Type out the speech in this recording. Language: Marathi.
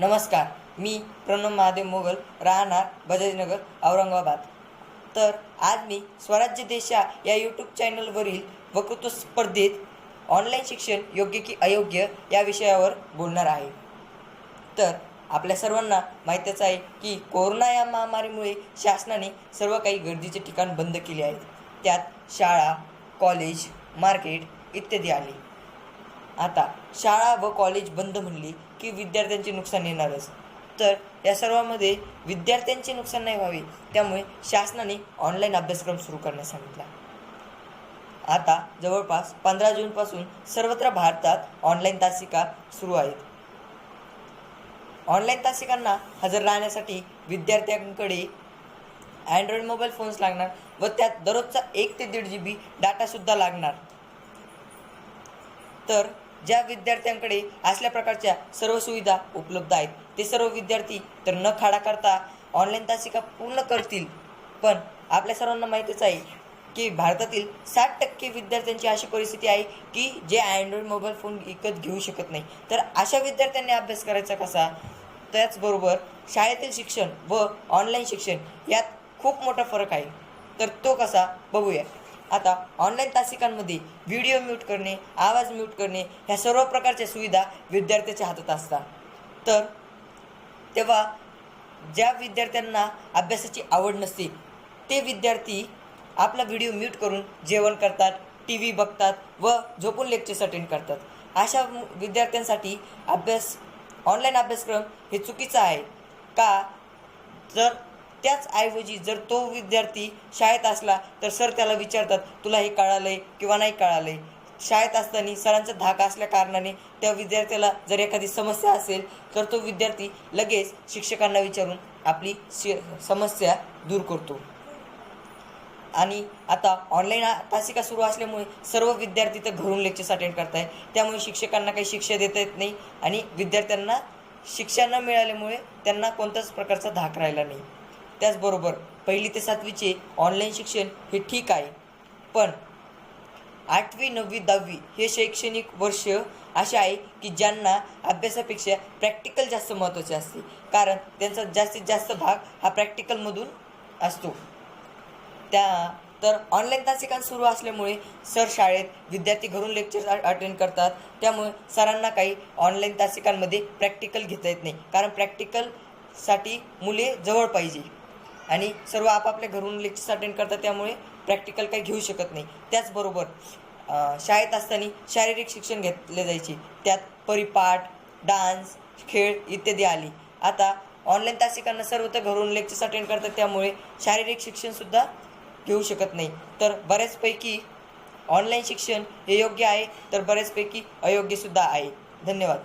नमस्कार मी प्रणव महादेव मोगल राहणार बजाजनगर औरंगाबाद. तर आज मी स्वराज्य देशा या यूट्यूब चॅनलवरील वक्तृत्व स्पर्धेत ऑनलाईन शिक्षण योग्य की अयोग्य या विषयावर बोलणार आहे. तर आपल्या सर्वांना माहीतच आहे की कोरोना या महामारीमुळे शासनाने सर्व काही गर्दीचे ठिकाण बंद केले आहेत. त्यात शाळा कॉलेज मार्केट इत्यादी आले. आता शाळा व कॉलेज बंद म्हणली की विद्यार्थ्यांचे नुकसान येणारच. तर या सर्वामध्ये विद्यार्थ्यांचे नुकसान नाही व्हावे त्यामुळे शासनाने ऑनलाईन अभ्यासक्रम सुरू करण्यास सांगितला. आता जवळपास पंधरा जूनपासून सर्वत्र भारतात ऑनलाईन तासिका सुरू आहेत. ऑनलाईन तासिकांना हजर राहण्यासाठी विद्यार्थ्यांकडे अँड्रॉइड मोबाईल फोन्स लागणार व त्यात दररोजचा एक ते दीड जी बी डाटासुद्धा लागणार. तर ज्या विद्यार्थ्यांकडे असल्या प्रकारच्या सर्व सुविधा उपलब्ध आहेत ते सर्व विद्यार्थी तर न खाडा करता ऑनलाईन तासिका पूर्ण करतील. पण आपल्या सर्वांना माहीतच आहे की भारतातील साठ टक्के विद्यार्थ्यांची अशी परिस्थिती आहे की जे अँड्रॉइड मोबाईल फोन विकत घेऊ शकत नाही. तर अशा विद्यार्थ्यांनी अभ्यास करायचा कसा? त्याचबरोबर शाळेतील शिक्षण व ऑनलाईन शिक्षण यात खूप मोठा फरक आहे. तर तो कसा? बघूया. आता ऑनलाईन तासिकांमध्ये व्हिडिओ म्यूट करणे आवाज म्यूट करणे ह्या सर्व प्रकारच्या सुविधा विद्यार्थ्याच्या हातात असतात. तर तेव्हा ज्या विद्यार्थ्यांना अभ्यासाची आवड नसते ते विद्यार्थी आपला व्हिडिओ म्यूट करून जेवण करतात टी व्ही बघतात व झोपून लेक्चर्स अटेंड करतात. अशा विद्यार्थ्यांसाठी अभ्यास ऑनलाईन अभ्यासक्रम हे चुकीचं आहे. का? जर त्याच ऐवजी जर तो विद्यार्थी शाळेत असला तर सर त्याला विचारतात तुला हे कळालंय किंवा नाही कळालंय? शाळेत असताना सरांचा धाक असल्या कारणाने त्या विद्यार्थ्याला जर एखादी समस्या असेल तर तो विद्यार्थी लगेच शिक्षकांना विचारून आपली शि समस्या दूर करतो. आणि आता ऑनलाईन तासिका सुरू असल्यामुळे सर्व विद्यार्थी तर घरून लेक्चर्स अटेंड करताय. त्यामुळे शिक्षकांना काही शिक्षा देता येत नाही आणि विद्यार्थ्यांना शिक्षा न मिळाल्यामुळे त्यांना कोणत्याच प्रकारचा धाक राहिला नाही. त्याचबरोबर पहिली ते सातवीचे ऑनलाईन शिक्षण हे ठीक आहे. पण आठवी नववी दहावी हे शैक्षणिक वर्ष असे आहे की ज्यांना अभ्यासापेक्षा प्रॅक्टिकल जास्त महत्त्वाचे असते. कारण त्यांचा जास्तीत जास्त भाग हा प्रॅक्टिकलमधून असतो. त्या तर ऑनलाईन तासिका सुरू असल्यामुळे सर शाळेत विद्यार्थी घरून लेक्चर अटेंड करतात. त्यामुळे सरांना काही ऑनलाईन तासिकांमध्ये प्रॅक्टिकल घेता येत नाही. कारण प्रॅक्टिकलसाठी मुले जवळ पाहिजे. आणि सर्व आपापल्या घरून लेक्चर्स अटेंड करतात त्यामुळे प्रॅक्टिकल काही घेऊ शकत नाही. त्याचबरोबर शाळेत असताना शारीरिक शिक्षण घेतले जायचे. त्यात परिपाठ डान्स खेळ इत्यादी आली. आता ऑनलाईन तासिकांना सर्व तर घरून लेक्चर्स अटेंड करतात त्यामुळे शारीरिक शिक्षणसुद्धा घेऊ शकत नाही. तर बऱ्याचपैकी ऑनलाईन शिक्षण हे योग्य आहे तर बऱ्याचपैकी अयोग्यसुद्धा आहे. धन्यवाद.